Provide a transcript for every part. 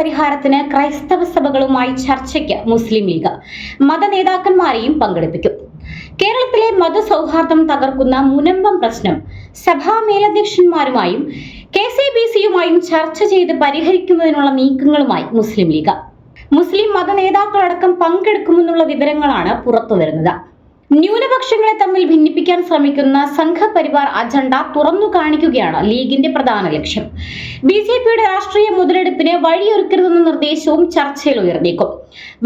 പ്രശ്നപരിഹാരത്തിന് ക്രൈസ്തവ സഭകളുമായി ചർച്ചയ്ക്ക് മുസ്ലിം ലീഗ് മതനേതാക്കന്മാരെയും പങ്കെടുപ്പിക്കും. കേരളത്തിലെ മതസൗഹാർദ്ദം തകർക്കുന്ന മുനമ്പം പ്രശ്നം സഭാ മേലധ്യക്ഷന്മാരുമായും കെ സി ബി സിയുമായും ചർച്ച ചെയ്ത് പരിഹരിക്കുന്നതിനുള്ള നീക്കങ്ങളുമായി മുസ്ലിം ലീഗ്. മുസ്ലിം മതനേതാക്കളടക്കം പങ്കെടുക്കുമെന്നുള്ള വിവരങ്ങളാണ് പുറത്തുവരുന്നത്. ന്യൂനപക്ഷങ്ങളെ തമ്മിൽ ഭിന്നിപ്പിക്കാൻ ശ്രമിക്കുന്ന സംഘപരിവാർ അജണ്ട തുറന്നു കാണിക്കുകയാണ് ലീഗിന്റെ പ്രധാന ലക്ഷ്യം. ബി ജെ പിയുടെ രാഷ്ട്രീയ മുതലെടുപ്പിന് വഴിയൊരുക്കരുതെന്ന നിർദ്ദേശവും ചർച്ചയിൽ ഉയർന്നേക്കും.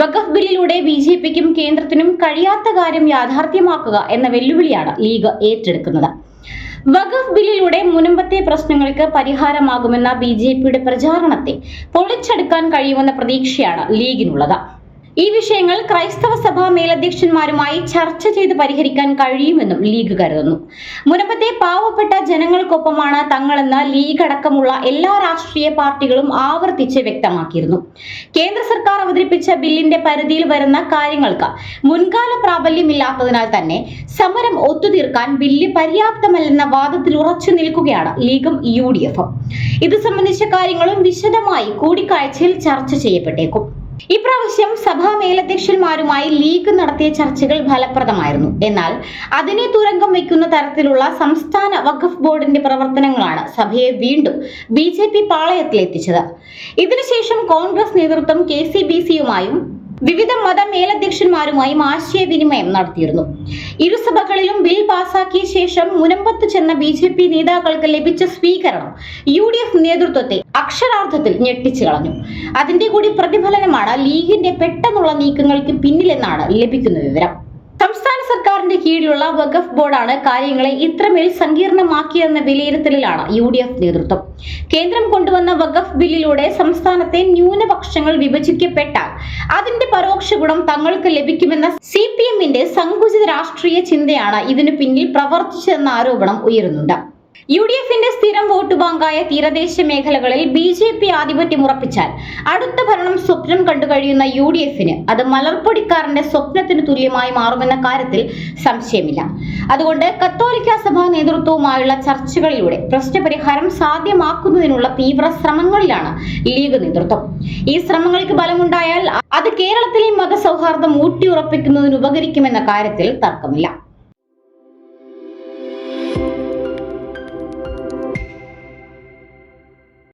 വഖഫ് ബില്ലിലൂടെ ബി ജെ പിക്കും കേന്ദ്രത്തിനും കഴിയാത്ത കാര്യം യാഥാർത്ഥ്യമാക്കുക എന്ന വെല്ലുവിളിയാണ് ലീഗ് ഏറ്റെടുക്കുന്നത്. വഖഫ് ബില്ലിലൂടെ മുനമ്പത്തെ പ്രശ്നങ്ങൾക്ക് പരിഹാരമാകുമെന്ന ബി ജെ പിയുടെ പ്രചാരണത്തെ പൊളിച്ചെടുക്കാൻ കഴിയുമെന്ന പ്രതീക്ഷയാണ് ലീഗിനുള്ളത്. ഈ വിഷയങ്ങൾ ക്രൈസ്തവ സഭാ മേലധ്യക്ഷന്മാരുമായി ചർച്ച ചെയ്ത് പരിഹരിക്കാൻ കഴിയുമെന്നും ലീഗ് കരുതുന്നു. മുനമ്പത്തെ പാവപ്പെട്ട ജനങ്ങൾക്കൊപ്പമാണ് തങ്ങളെന്ന് ലീഗ് അടക്കമുള്ള എല്ലാ രാഷ്ട്രീയ പാർട്ടികളും ആവർത്തിച്ച് വ്യക്തമാക്കിയിരുന്നു. കേന്ദ്ര സർക്കാർ അവതരിപ്പിച്ച ബില്ലിന്റെ പരിധിയിൽ വരുന്ന കാര്യങ്ങൾക്ക് മുൻകാല പ്രാബല്യമില്ലാത്തതിനാൽ തന്നെ സമരം ഒത്തുതീർക്കാൻ ബില്ല് പര്യാപ്തമല്ലെന്ന വാദത്തിൽ ഉറച്ചു നിൽക്കുകയാണ് ലീഗും യു ഡി എഫും. ഇത് സംബന്ധിച്ച കാര്യങ്ങളും വിശദമായി കൂടിക്കാഴ്ചയിൽ ചർച്ച ചെയ്യപ്പെട്ടേക്കും. ഇപ്രാവശ്യം സഭാ മേലധ്യക്ഷന്മാരുമായി ലീഗ് നടത്തിയ ചർച്ചകൾ ഫലപ്രദമായിരുന്നു. എന്നാൽ അതിനെ തുരങ്കം വയ്ക്കുന്ന തരത്തിലുള്ള സംസ്ഥാന വഖഫ് ബോർഡിന്റെ പ്രവർത്തനങ്ങളാണ് സഭയെ വീണ്ടും ബി ജെ പി പാളയത്തിലെത്തിച്ചത്. ഇതിനുശേഷം കോൺഗ്രസ് നേതൃത്വം കെ സി ബി സിയുമായും വിവിധ മത മേലധ്യക്ഷന്മാരുമായും ആശയവിനിമയം നടത്തിയിരുന്നു. ഇരുസഭകളിലും ബിൽ പാസാക്കിയ ശേഷം മുനമ്പത്ത് ചെന്ന ബി ജെ പി നേതാക്കൾക്ക് ലഭിച്ച സ്വീകരണം യു ഡി എഫ് നേതൃത്വത്തെ അക്ഷരാർത്ഥത്തിൽ ഞെട്ടിച്ചു കളഞ്ഞു. അതിന്റെ കൂടി പ്രതിഫലനമാണ് ലീഗിന്റെ പെട്ടെന്നുള്ള നീക്കങ്ങൾക്ക് പിന്നിലെന്നാണ് ലഭിക്കുന്ന വിവരം. സംസ്ഥാന സർക്കാരിന്റെ കീഴിലുള്ള വഖഫ് ബോർഡാണ് കാര്യങ്ങളെ ഇത്രമേൽ സങ്കീർണമാക്കിയെന്ന വിലയിരുത്തലിലാണ് യു ഡി എഫ് നേതൃത്വം. കേന്ദ്രം കൊണ്ടുവന്ന വഖഫ് ബില്ലിലൂടെ സംസ്ഥാനത്തെ ന്യൂനപക്ഷങ്ങൾ വിഭജിക്കപ്പെട്ടാൽ അതിന്റെ പരോക്ഷ ഗുണം തങ്ങൾക്ക് ലഭിക്കുമെന്ന സി പി എമ്മിന്റെ സങ്കുചിത രാഷ്ട്രീയ ചിന്തയാണ് ഇതിനു പിന്നിൽ പ്രവർത്തിച്ചതെന്ന ആരോപണം ഉയരുന്നുണ്ട്. യു ഡി എഫിന്റെ സ്ഥിരം വോട്ട് ബാങ്കായ തീരദേശ മേഖലകളിൽ ബി ജെ പി ആധിപത്യം ഉറപ്പിച്ചാൽ അടുത്ത ഭരണം സ്വപ്നം കണ്ടു കഴിയുന്ന യു ഡി എഫിന് അത് മലർപ്പൊടിക്കാരന്റെ സ്വപ്നത്തിന് തുല്യമായി മാറുമെന്ന കാര്യത്തിൽ സംശയമില്ല. അതുകൊണ്ട് കത്തോലിക്ക സഭാ നേതൃത്വവുമായുള്ള ചർച്ചകളിലൂടെ പ്രശ്നപരിഹാരം സാധ്യമാക്കുന്നതിനുള്ള തീവ്ര ശ്രമങ്ങളിലാണ് ലീഗ് നേതൃത്വം. ഈ ശ്രമങ്ങൾക്ക് ബലമുണ്ടായാൽ അത് കേരളത്തിലെ മതസൗഹാർദ്ദം ഊട്ടിയുറപ്പിക്കുന്നതിന് ഉപകരിക്കുമെന്ന കാര്യത്തിൽ തർക്കമില്ല.